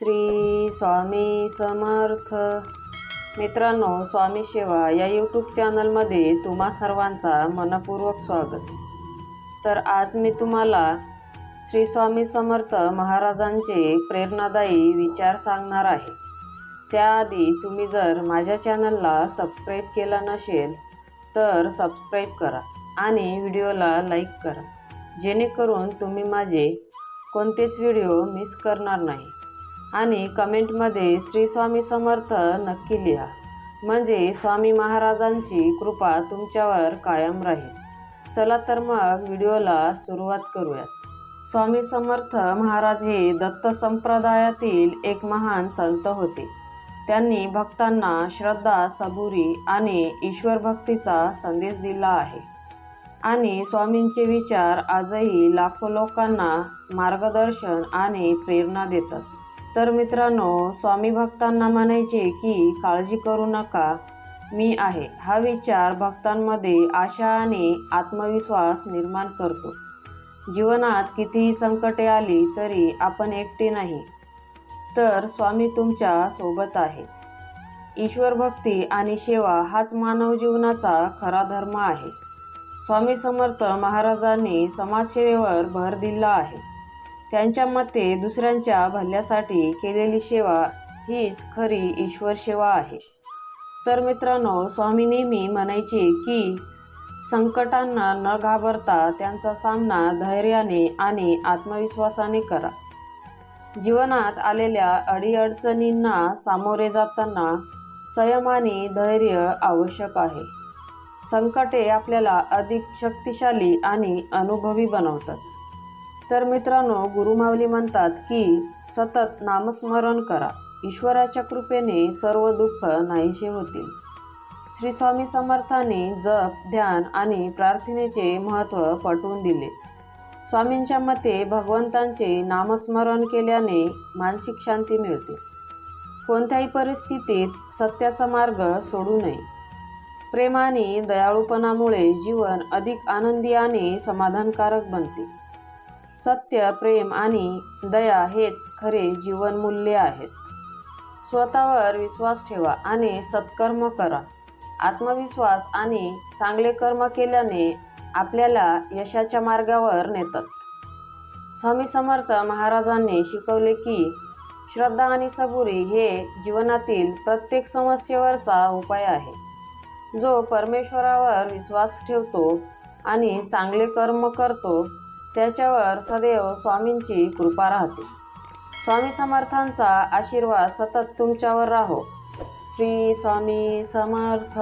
श्री स्वामी समर्थ. मित्रांनो स्वामी सेवा या यूट्यूब चॅनलमध्ये तुम्हा सर्वांचा मनपूर्वक स्वागत. तर आज मी तुम्हाला श्री स्वामी समर्थ महाराजांचे प्रेरणादायी विचार सांगणार आहे. त्याआधी तुम्ही जर माझ्या चॅनलला सबस्क्राईब केला नसेल तर सबस्क्राईब करा आणि व्हिडिओला लाईक करा. जेणेकरून तुम्ही माझे कोणतेच व्हिडिओ मिस करणार नाही. आणि कमेंटमध्ये श्री स्वामी समर्थ नक्की लिहा. म्हणजे स्वामी महाराजांची कृपा तुमच्यावर कायम राहील. चला तर मग व्हिडिओला सुरुवात करूयात. स्वामी समर्थ महाराज हे दत्त संप्रदायातील एक महान संत होते. त्यांनी भक्तांना श्रद्धा सबुरी आणि ईश्वर भक्तीचा संदेश दिला आहे. आणि स्वामींचे विचार आजही लाखो लोकांना मार्गदर्शन आणि प्रेरणा देतात. तर मित्रांनो स्वामी भक्तांना म्हणायचे की काळजी करू नका. मी आहे. हा विचार भक्तांमध्ये आशा आणि आत्मविश्वास निर्माण करतो. जीवनात कितीही संकटे आली तरी आपण एकटे नाही. तर स्वामी तुमच्यासोबत आहे. ईश्वर भक्ती आणि सेवा हाच मानव जीवनाचा खरा धर्म आहे. स्वामी समर्थ महाराजांनी समाजसेवेवर भर दिला आहे. त्यांच्या मते दुसऱ्यांच्या भल्यासाठी केलेली सेवा हीच खरी ईश्वर सेवा आहे. तर मित्रांनो स्वामी नेहमी म्हणायचे की संकटांना न घाबरता त्यांचा सामना धैर्याने आणि आत्मविश्वासाने करा. जीवनात आलेल्या अडीअडचणींना सामोरे जाताना संयम आणि धैर्य आवश्यक आहे. संकटे आपल्याला अधिक शक्तिशाली आणि अनुभवी बनवतात. तर मित्रांनो गुरुमावली म्हणतात की सतत नामस्मरण करा. ईश्वराच्या कृपेने सर्व दुःख नाहीसे होतील. श्री स्वामी समर्थांनी जप ध्यान आणि प्रार्थनेचे महत्त्व पटवून दिले. स्वामींच्या मते भगवंतांचे नामस्मरण केल्याने मानसिक शांती मिळते. कोणत्याही परिस्थितीत सत्याचा मार्ग सोडू नये. प्रेमाने दयाळूपणामुळे जीवन अधिक आनंदी आणि समाधानकारक बनते. सत्य प्रेम आणि दया हेच खरे जीवनमूल्य आहेत. स्वतःवर विश्वास ठेवा आणि सत्कर्म करा. आत्मविश्वास आणि चांगले कर्म केल्याने आपल्याला यशाच्या मार्गावर नेतात. स्वामी समर्थ महाराजांनी शिकवले की श्रद्धा आणि सबुरी हे जीवनातील प्रत्येक समस्येवरचा उपाय आहे. जो परमेश्वरावर विश्वास ठेवतो आणि चांगले कर्म करतो त्याच्यावर सदैव स्वामींची कृपा राहते. स्वामी समर्थांचा आशीर्वाद सतत तुमच्यावर राहो. श्री स्वामी समर्थ.